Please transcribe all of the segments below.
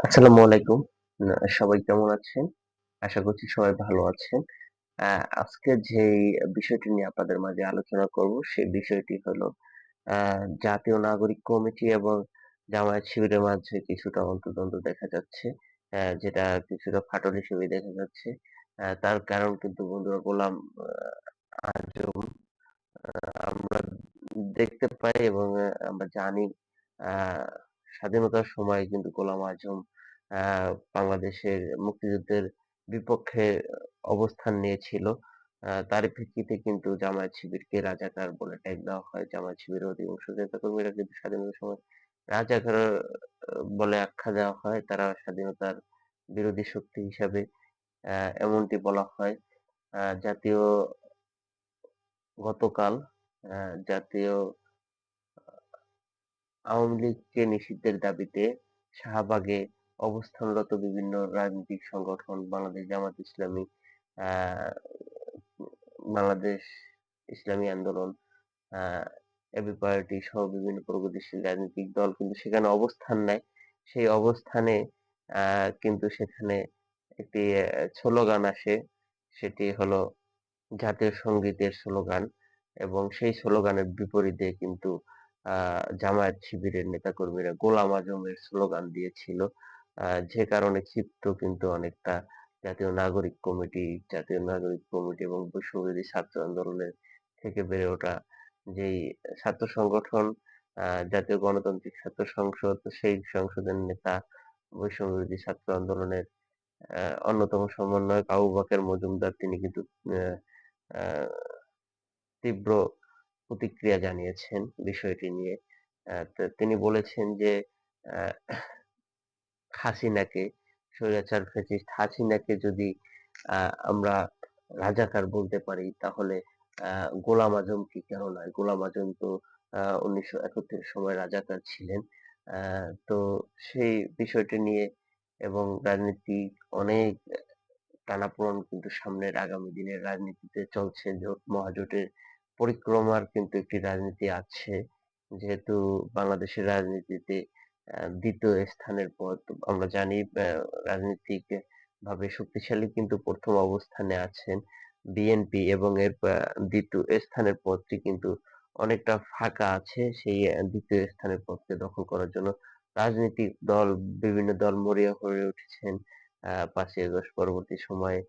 আসসালামু আলাইকুম। সবাই কেমন আছেন? আশা করছি সবাই ভালো আছেন। আজকে যে বিষয়টি নিয়ে আপনাদের মাঝে আলোচনা করব, সেই বিষয়টি হলো জাতীয় নাগরিক কমিটি এবং জামায়াত শিবিরের মাঝে কিছুটা অন্তর্দ্বন্দ্ব দেখা যাচ্ছে। যেটা কিছুটা ফাটল হিসেবে দেখা যাচ্ছে। তার কারণ কিন্তু বন্ধুরা গোলাম আজম আমরা দেখতে পাই এবং আমরা জানি স্বাধীনতার সময় কিন্তু গোলাম আজম বাংলাদেশের মুক্তিযুদ্ধের বিপক্ষে অবস্থান নিয়েছিল। তারই প্রেক্ষিতে কিন্তু জামায়াত শিবিরকে রাজাকার বলে ট্যাগ দেওয়া হয়। জামায়াত শিবিরের অধিকাংশ নেতাকর্মীরা কিন্তু স্বাধীনতার সময় রাজাকার বলে আখ্যা দেওয়া হয়। তারা স্বাধীনতার বিরোধী শক্তি হিসাবে এমনটি বলা হয়। জাতীয় গতকাল জাতীয় আওয়ামী লীগকে নিষিদ্ধের দাবিতে শাহবাগে অবস্থানরত বিভিন্ন রাজনৈতিক সংগঠন, বাংলাদেশ জামাত ইসলামী বাংলাদেশ ইসলামী আন্দোলন এবি পার্টি সহ বিভিন্ন প্রগতিশীল রাজনৈতিক দল কিন্তু সেখানে অবস্থান নেয়। সেই অবস্থানে কিন্তু সেখানে একটি স্লোগান আসে। সেটি হলো জাতীয় সঙ্গীতের স্লোগান এবং সেই স্লোগানের বিপরীতে কিন্তু জামায়াত শিবিরের নেতাকর্মীরা গোলাম আজমের স্লোগান দিয়েছিল। যে কারণে ক্ষিপ্ত কিন্তু অনেকটা জাতীয় নাগরিক কমিটি, জাতীয় নাগরিক কমিটি এবং বৈষম্যবিরোধী ছাত্র আন্দোলনের থেকে বেড়ে ওঠা যেই ছাত্র সংগঠন জাতীয় গণতান্ত্রিক ছাত্র সংসদ, সেই সংসদের নেতা বৈষম্যবিরোধী ছাত্র আন্দোলনের অন্যতম সমন্বয়ক আবু বকের মজুমদার, তিনি কিন্তু তীব্র প্রতিক্রিয়া জানিয়েছেন বিষয়টি নিয়ে। তিনি বলেছেন যে হাসিনাকে, স্বৈরাচার ফ্যাসিস্ট হাসিনাকে যদি আমরা রাজাকার বলতে পারি, তাহলে গোলাম আজম কি কেন নয়? গোলাম আজম তো উনিশশো একাত্তরের সময় রাজাকার ছিলেন। তো সেই বিষয়টি নিয়ে এবং রাজনীতি অনেক টানাপোড়েন কিন্তু সামনের আগামী দিনের রাজনীতিতে চলছে, জোট মহাজোটের পরিক্রমার কিন্তু একটি রাজনীতি আছে। যেহেতু বাংলাদেশের রাজনীতিতে দ্বিতীয় স্থানের পর আমরা জানি রাজনীতিক ভাবে শক্তিশালী কিন্তু প্রথম অবস্থানে আছেন বিএনপি এবং এর দ্বিতীয় স্থানের পদটি কিন্তু অনেকটা ফাঁকা আছে সেই দ্বিতীয় স্থানের পদকে দখল করার জন্য। রাজনৈতিক দল, বিভিন্ন দল মরিয়া হয়ে উঠেছেন পাঁচই আগস্ট পরবর্তী সময়ে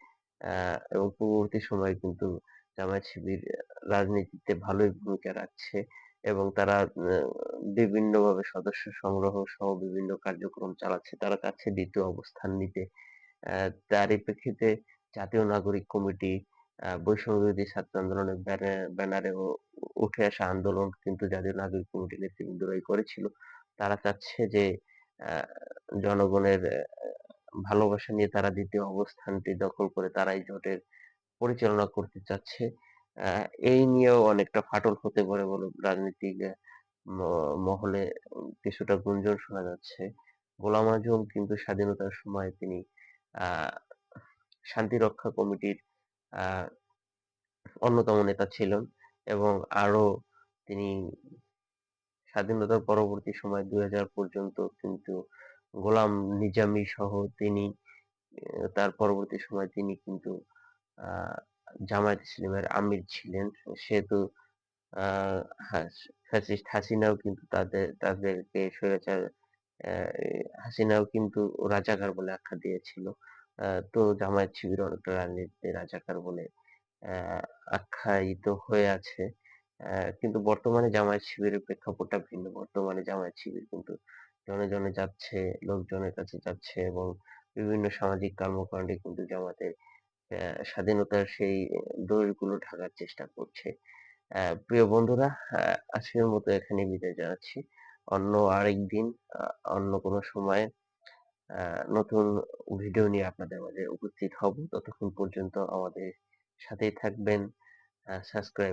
এবং পূর্ববর্তী সময়ে কিন্তু জামায়াত শিবির রাজনীতিতে ভালোই ভূমিকা রাখছে এবং তারা বিভিন্নভাবে সদস্য সংগ্রহ সহ বিভিন্ন কার্যক্রম চালাচ্ছে। তারা চাচ্ছে দ্বিতীয় অবস্থান নিতে। তারই প্রেক্ষিতে জাতীয় নাগরিক কমিটি আহ বৈষম্য বিরোধী ছাত্র আন্দোলনের ব্যানারে উঠে আসা আন্দোলন কিন্তু জাতীয় নাগরিক কমিটি নেতৃবৃন্দরাই করেছিল। তারা চাচ্ছে যে জনগণের ভালোবাসা নিয়ে তারা দ্বিতীয় অবস্থানটি দখল করে তারাই জোটের পরিচালনা করতে চাচ্ছে। এই নিয়েও অনেকটা ফাটল হতে পারে বলে রাজনীতিক মহলে কিছুটা গুঞ্জন শোনা যাচ্ছে। গোলাম আজম কিন্তু স্বাধীনতার সময় তিনি শান্তি রক্ষা কমিটির অন্যতম নেতা ছিলেন এবং আরও তিনি স্বাধীনতার পরবর্তী সময় দুই হাজার পর্যন্ত কিন্তু গোলাম নিজামী সহ তিনি তার পরবর্তী সময় তিনি কিন্তু জামায়াত ইসলামের আমির ছিলেন। সেহেতু ফ্যাসিস্ট হাসিনাও কিন্তু তাদের, তাদেরকে স্বৈরাচার হাসিনাও কিন্তু রাজাকার বলে আখ্যা দিয়েছিল। তো জামায়াত শিবির অনেকটা রাজনীতিতে রাজাকার বলে আখ্যায়িত হয়ে আছে। কিন্তু বর্তমানে জামায়াত শিবিরের প্রেক্ষাপটটা ভিন্ন। বর্তমানে জামায়াত শিবির কিন্তু জনে জনে যাচ্ছে, লোকজনের কাছে যাচ্ছে এবং বিভিন্ন সামাজিক কর্মকাণ্ডে কিন্তু জামাতের স্বাধীনতার সেই দোষগুলো ঢাকার চেষ্টা করছে। প্রিয় বন্ধুরা আজকের মতো এখানে বিদায় জানাচ্ছি। অন্য আরেকদিন অন্য কোনো সময় নতুন ভিডিও নিয়ে আপনাদের মাঝে উপস্থিত হব। ততক্ষণ পর্যন্ত আমাদের সাথেই থাকবেন। সাবস্ক্রাইব